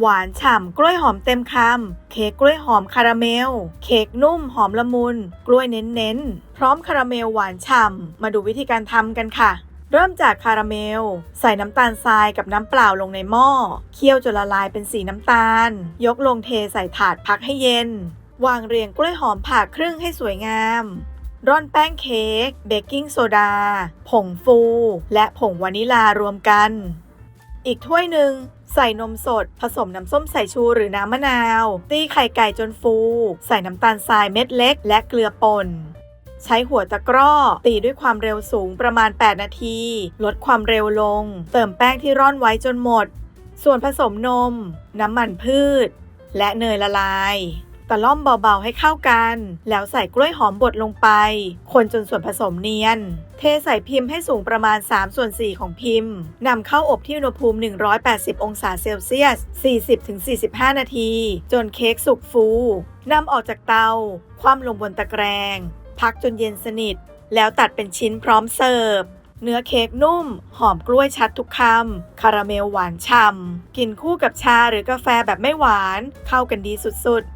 หวานฉ่ำกล้วยหอมเต็มคำ เค้กกล้วยหอมคาราเมล เค้กนุ่มหอมละมุน กล้วยเน้นๆ พร้อมคาราเมลหวานฉ่ำ มาดูวิธีการทำกันค่ะ เริ่มจากคาราเมล ใส่น้ำตาลทรายกับน้ำเปล่าลงในหม้อ เคี่ยวจนละลายเป็นสีน้ำตาล ยกลงเทใส่ถาดพักให้เย็น วางเรียงกล้วยหอมผ่าครึ่งให้สวยงาม ร่อนแป้งเค้ก เบกกิ้งโซดา ผงฟู และผงวานิลารวมกัน อีกถ้วยหนึ่งใส่นมสด ผสมน้ำส้มสายชูหรือน้ำมะนาว ตีไข่ไก่จนฟู ใส่น้ำตาลทรายเม็ดเล็ก และเกลือป่นใช้หัวตะกร้อ ตีด้วยความเร็วสูงประมาณ 8 นาที ลดความเร็วลง เติมแป้งที่ร่อนไว้จนหมด ส่วนผสมนม น้ำมันพืช และเนยละลาย ตะล่อมเบาๆให้เข้ากัน แล้วใส่กล้วยหอมบดลงไป คนจนส่วนผสมเนียน เทใส่พิมพ์ให้สูงประมาณ 3 ส่วน 4 ของพิมพ์นำเข้าอบที่อุณหภูมิ 180 องศาเซลเซียส 40-45 นาที จนเค้กสุกฟูนำออกจากเตา คว่ำลงบนตะแกรง พักจนเย็นสนิท แล้วตัดเป็นชิ้นพร้อมเสิร์ฟเนื้อเค้กนุ่ม หอมกล้วยชัดทุกคำ คาราเมลหวานฉ่ำ กินคู่กับชาหรือกาแฟแบบไม่หวาน เข้ากันดีสุดๆ